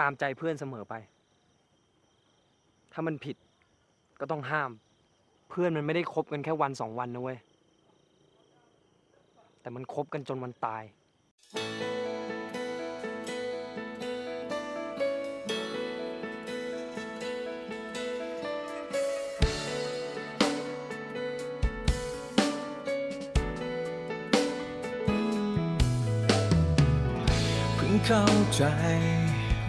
ตามใจเพื่อนเสมอไป ถ้ามันผิดก็ต้องห้าม เพื่อนมันไม่ได้คบกันแค่วันสองวันนะเว้ย แต่มันคบกันจนวันตาย เพิ่งเข้าใจ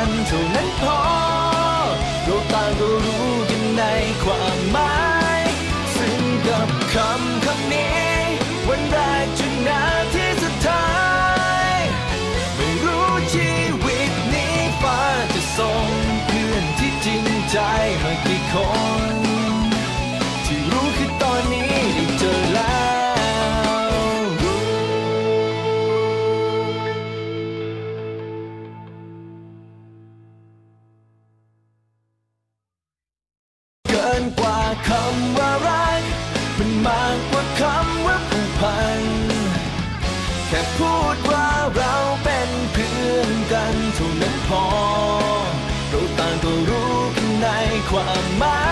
กันเท่านั้นพอเราต่างก็รู้กันในความหมาย ความหมาย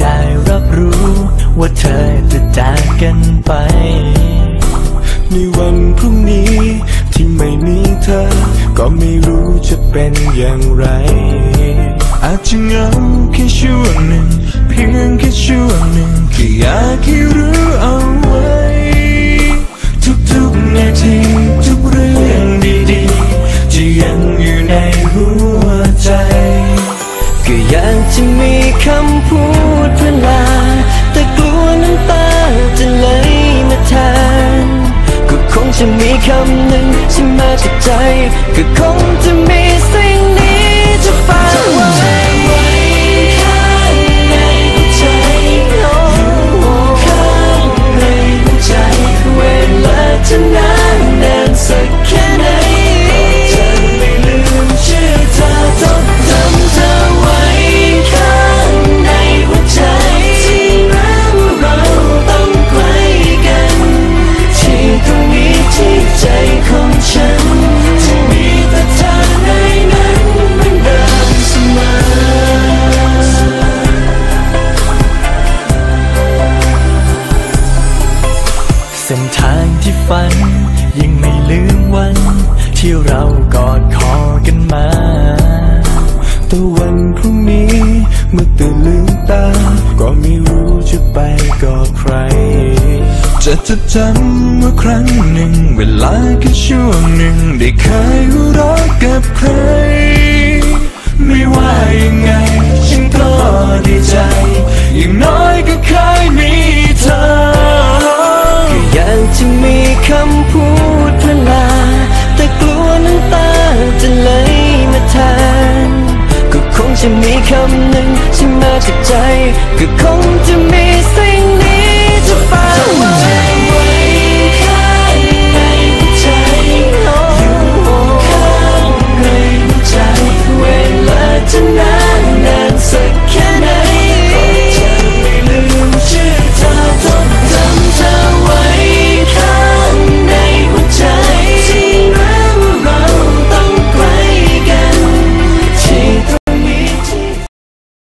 ได้รับรู้ว่าเธอจะจากกันไป ในวันพรุ่งนี้ที่ไม่มีเธอ ก็ไม่รู้จะเป็นอย่างไร อาจจะเหงาแค่ช่วงหนึ่ง เพียงแค่ช่วงหนึ่งแค่อยากให้รู้เอาไว้ ทุกๆนาทีทุกเรื่องดีๆจะยังอยู่ในหัวใจ ก็อยากจะมีคำพูด ลา แต่กลัวน้ำตาจะไหลมาแทนก็คงจะมีคำหนึ่งที่มาจากใจ ก็คงจะมี จะจำว่าครั้งหนึ่ง เวลาแค่ช่วงหนึ่ง ได้เคยรักกับใคร ไม่ว่ายังไง ฉันก็ดีใจ อย่างน้อยก็เคยมีเธอก็อยากจะมีคำพูดเวลา แต่กลัวน้ำตาจะไหลมาแทนก็คงจะมีคำหนึ่งที่มาจากใจ ก็คงจะมีสิ